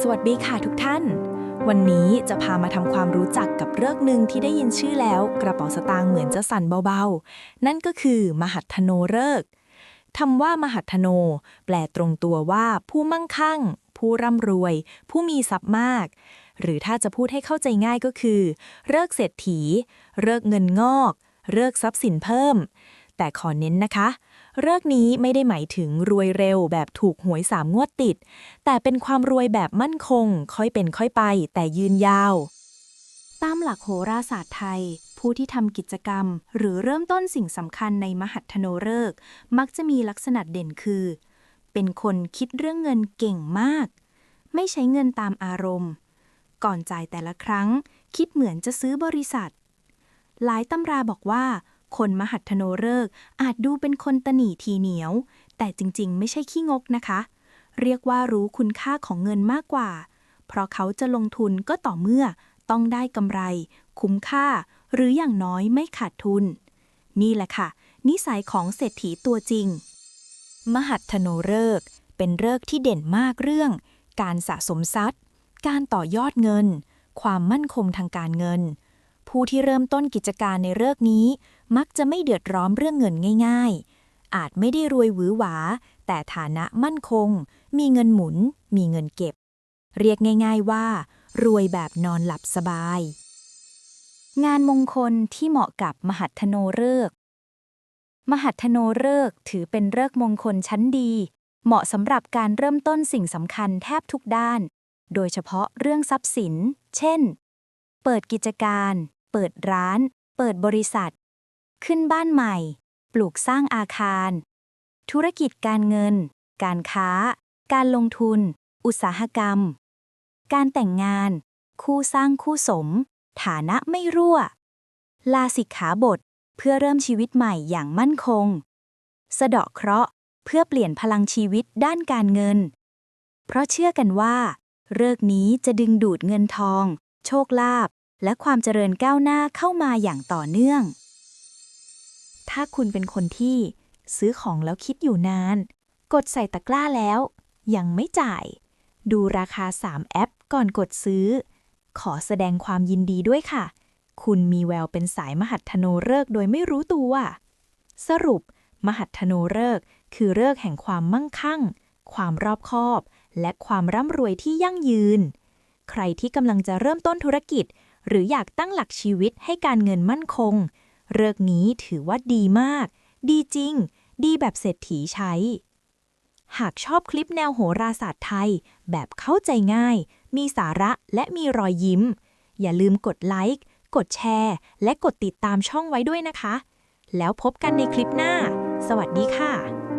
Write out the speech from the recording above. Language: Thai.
สวัสดีค่ะทุกท่าน วันนี้จะพามาทำความรู้จักกับเลิกษ์หนึ่งที่ได้ยินชื่อแล้วกระเป๋าสตางค์เหมือนจะสั่นเบาๆ นั่นก็คือ มหัทโนเลิกคำว่ามหัทโน แปลตรงตัวว่าผู้มั่งคั่ง ผู้ร่ำรวย ผู้มีทรัพย์มาก หรือถ้าจะพูดให้เข้าใจง่ายก็คือเลิกเศรษฐีเลิกเงินงอกเลิกทรัพย์สินเพิ่ม แต่ขอเน้นนะคะ เลิกนี้ไม่ได้หมายถึงรวยเร็วแบบถูกหวยสามงวดติด แต่เป็นความรวยแบบมั่นคง ค่อยเป็นค่อยไป แต่ยืนยาว ตามหลักโหราศาสตร์ไทย ผู้ที่ทำกิจกรรม หรือเริ่มต้นสิ่งสำคัญในมหัทโนฤกษ์มักจะมีลักษณะเด่นคือ เป็นคนคิดเรื่องเงินเก่งมาก ไม่ใช้เงินตามอารมณ์ ก่อนจ่ายแต่ละครั้ง คิดเหมือนจะซื้อบริษัท หลายตำราบอกว่า คนมหัทโนฤกษ์อาจดูเป็นคนตนีทีเหนียว แต่จริงๆ ไม่ใช่ขี้งกนะคะ เรียกว่ารู้คุณค่าของเงินมากกว่า เพราะเขาจะลงทุนก็ต่อเมื่อต้องได้กำไร คุ้มค่า หรืออย่างน้อยไม่ขาดทุน นี่แหละค่ะ นิสัยของเศรษฐีตัวจริง มหัทโนฤกษ์เป็นฤกษ์ที่เด่นมากเรื่อง การสะสมทรัพย์ การต่อยอดเงิน ความมั่นคงทางการเงิน ผู้ที่เริ่มต้นกิจการในฤกษ์นี้ มักจะไม่เดือดร้อนเรื่องเงินง่าย ๆ อาจไม่ได้รวยหวือหวา แต่ฐานะมั่นคง มีเงินหมุน มีเงินเก็บ เรียกง่าย ๆว่า รวยแบบนอนหลับสบาย งานมงคลที่เหมาะกับมหัทโนฤกษ์มหัทโนฤกษ์ถือเป็นฤกษ์มงคลชั้นดี เหมาะสำหรับการเริ่มต้นสิ่งสำคัญแทบทุกด้าน โดยเฉพาะเรื่องทรัพย์สิน เช่น เปิดกิจการ เปิดร้าน เปิดบริษัท ขึ้นบ้านใหม่ ปลูกสร้างอาคาร ธุรกิจการเงิน การค้า การลงทุน อุตสาหกรรม การแต่งงาน คู่สร้างคู่สม ฐานะไม่รั่ว ลาสิกขาบท เพื่อเริ่มชีวิตใหม่อย่างมั่นคง สะเดาะเคราะห์เพื่อเปลี่ยนพลังชีวิตด้านการเงิน เพราะเชื่อกันว่าเลิกษ์นี้จะดึงดูดเงินทอง โชคลาภ และความเจริญก้าวหน้าเข้ามาอย่างต่อเนื่อง ถ้าคุณเป็นคนที่ซื้อของแล้วคิดอยู่นาน กดใส่ตะกร้าแล้ว ยังไม่จ่าย ดูราคา 3 แอปก่อนกดซื้อ ขอแสดงความยินดีด้วยค่ะ คุณมีแววเป็นสายมหัทโนฤกษ์โดยไม่รู้ตัว สรุป มหัทโนฤกษ์คือฤกษ์แห่งความมั่งคั่ง ความรอบคอบ และความร่ำรวยที่ยั่งยืน ใครที่กำลังจะเริ่มต้นธุรกิจ หรืออยากตั้งหลักชีวิตให้การเงินมั่นคง เลิกนี้ถือว่าดีมาก ดีจริง ดีแบบเศรษฐีใช้ หากชอบคลิปแนวโหราศาสตร์ไทย แบบเข้าใจง่าย มีสาระและมีรอยยิ้ม อย่าลืมกดไลค์ กดแชร์ และกดติดตามช่องไว้ด้วยนะคะ แล้วพบกันในคลิปหน้า สวัสดีค่ะ